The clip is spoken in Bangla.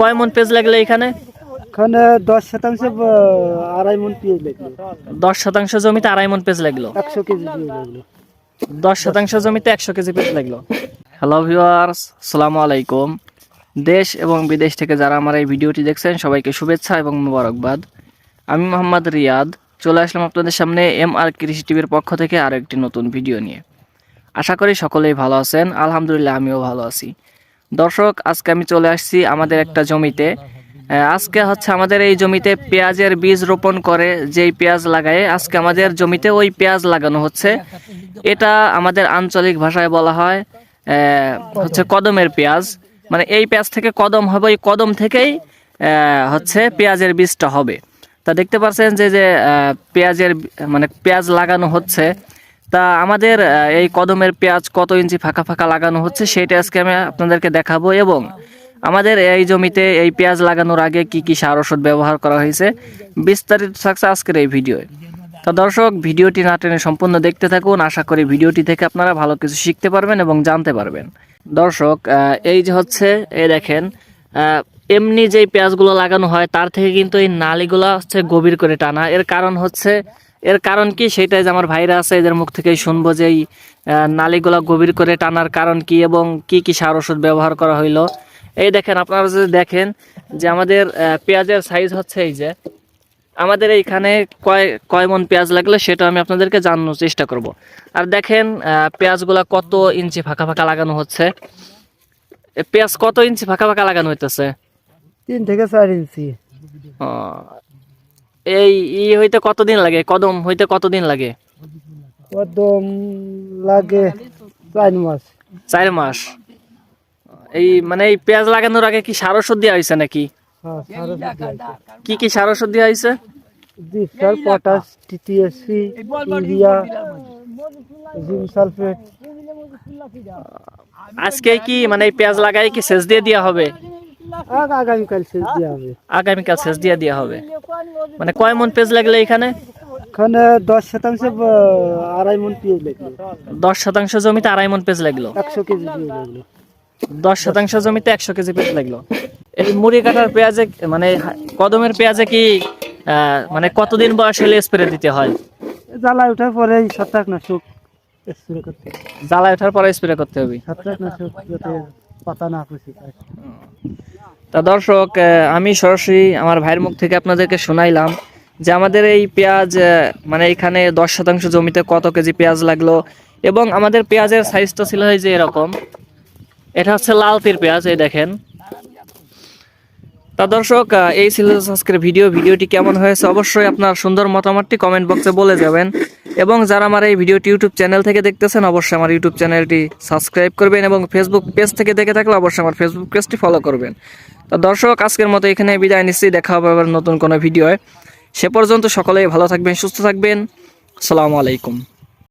কয় মন পেজ লাগল এখানে? এখানে দশ শতাংশ আড়াই মন পেঁয়াজ লাগল। দশ শতাংশ জমিতে আড়াই মন পেঁয়াজ লাগল? একশো কেজি লাগল। দশ শতাংশ জমিতে একশো কেজি পেঁয়াজ লাগল? হ্যালো ভিউয়ার্স সালামু আলাইকুম। দেশ এবং বিদেশ থেকে যারা আমার এই ভিডিওটি দেখছেন সবাইকে শুভেচ্ছা এবং মোবারকবাদ। আমি মোহাম্মদ রিয়াদ চলে আসলাম আপনাদের সামনে এম আর কৃষি টিভির পক্ষ থেকে আরও একটি নতুন ভিডিও নিয়ে। আশা করি সকলেই ভালো আছেন আলহামদুলিল্লাহ আমিও ভালো আছি। দর্শক, আজকে আমি চলে আসছি আমাদের একটা জমিতে। আজকে হচ্ছে আমাদের এই জমিতে পেঁয়াজের বীজ রোপণ করে যেই পেঁয়াজ লাগায়। আজকে আমাদের জমিতে ওই পেঁয়াজ লাগানো হচ্ছে। এটা আমাদের আঞ্চলিক ভাষায় বলা হয় হচ্ছে কদমের পেঁয়াজ। মানে এই পেঁয়াজ থেকে কদম হবে, ওই কদম থেকেই হচ্ছে পেঁয়াজের বীজটা হবে। তা দেখতে পাচ্ছেন যে যে পেঁয়াজের মানে পেঁয়াজ লাগানো হচ্ছে। তা আমাদের এই কদমের পেঁয়াজ কত ইঞ্চি ফাঁকা ফাঁকা লাগানো হচ্ছে সেটা আজকে আমি আপনাদেরকে দেখাবো এবং আমাদের এই জমিতে এই পেঁয়াজ লাগানোর আগে কি কি সার ওষুধ ব্যবহার করা হয়েছে বিস্তারিত থাকছে আজকের এই ভিডিওয়ে তো দর্শক, ভিডিওটি না টেনে সম্পূর্ণ দেখতে থাকুন। আশা করি ভিডিওটি থেকে আপনারা ভালো কিছু শিখতে পারবেন এবং জানতে পারবেন। দর্শক এই যে হচ্ছে এই দেখেন এমনি যেই পেঁয়াজগুলো লাগানো হয় তার থেকে কিন্তু এই নালিগুলো হচ্ছে গভীর করে টানা। এর কারণ হচ্ছে এর কারণ কি? সেটাই যে আমার ভাইরা আছে এদের মুখ থেকেই শুনব যে এই নালিগুলো গভীর করে টানার কারণ কি এবং কি কি সার ওষুধ ব্যবহার করা হইল। এই দেখেন আপনারা যদি দেখেন যে আমাদের পেঁয়াজের সাইজ হচ্ছে এই যে আমাদের এইখানে কয় কয় মন পেঁয়াজ লাগলে সেটা আমি আপনাদেরকে জানানোর চেষ্টা করব। আর দেখেন আহ, পেঁয়াজগুলা কত ইঞ্চি ফাঁকা ফাঁকা লাগানো হচ্ছে। পেঁয়াজ কত ইঞ্চি ফাঁকা ফাঁকা লাগানো হইতেছে? তিন থেকে চার ইঞ্চি। এই ই হইতে কতদিন লাগে? কদম হইতে কতদিন লাগে? কদম লাগে চার মাস। চার মাস। এই মানে এই পেঁয়াজ লাগানোর আগে কি সার ওষুধ দেওয়া হয়েছে নাকি? হ্যাঁ। কি কি সার ওষুধ দেওয়া হয়েছে ডিপসার potash TTSP urea zinc sulphate. আজকে কি মানে এই পেঁয়াজ লাগাই কি সেচ দিয়ে দেওয়া হবে? আগামীকাল শেষ দেওয়া হবে। আগামীকাল সেচ দিয়ে দেওয়া হবে। মানে কয় মন পেজ লাগলে এখানে? এখানে দশ শতাংশ আড়াই মন পেঁয়াজ লাগল। দশ শতাংশ জমিতে আড়াই মন পেঁয়াজ লাগল? একশো কেজি লাগল। দশ শতাংশ জমিতে একশো কেজি পেঁয়াজ লাগল। এই মুড়ি কাটার পেঁয়াজে মানে কদমের পেঁয়াজে কি মানে কতদিন বয়স হলে স্প্রে দিতে হয়? জ্বালা ওঠার পরে ছত্রাকনাশক স্প্রে করতে জ্বালায় ওঠার পরে স্প্রে করতে হবে। ছত্রাকনাশক যাতে পাতা না পচে তা দর্শক আমি সরাসরি আমার ভাইয়ের মুখ থেকে আপনাদেরকে শোনাইলাম যে আমাদের এই পেঁয়াজ মানে এখানে দশ শতাংশ জমিতে কত কেজি পেঁয়াজ লাগল এবং আমাদের পেঁয়াজের সাইজটা ছিল এই যে এরকম। এটা হচ্ছে লাল তীর পেঁয়াজ, এই দেখেন। তা দর্শক এই ছিল আজকের ভিডিও। ভিডিওটি কেমন হয়েছে অবশ্যই আপনার সুন্দর মতামতটি কমেন্ট বক্সে বলে যাবেন। এবং যারা আমার এই ভিডিওটি ইউটিউব চ্যানেল থেকে দেখতেছেন, অবশ্যই আমার ইউটিউব চ্যানেলটি সাবস্ক্রাইব করবেন এবং ফেসবুক পেজ থেকে দেখে থাকলে অবশ্যই আমার ফেসবুক পেজটি ফলো করবেন। তো দর্শক, আজকের মতো এখানে বিদায় নিচ্ছি। দেখা হবে আবার নতুন কোনো ভিডিওয়। সে পর্যন্ত সকলেই ভালো থাকবেন, সুস্থ থাকবেন। আসসালামু আলাইকুম।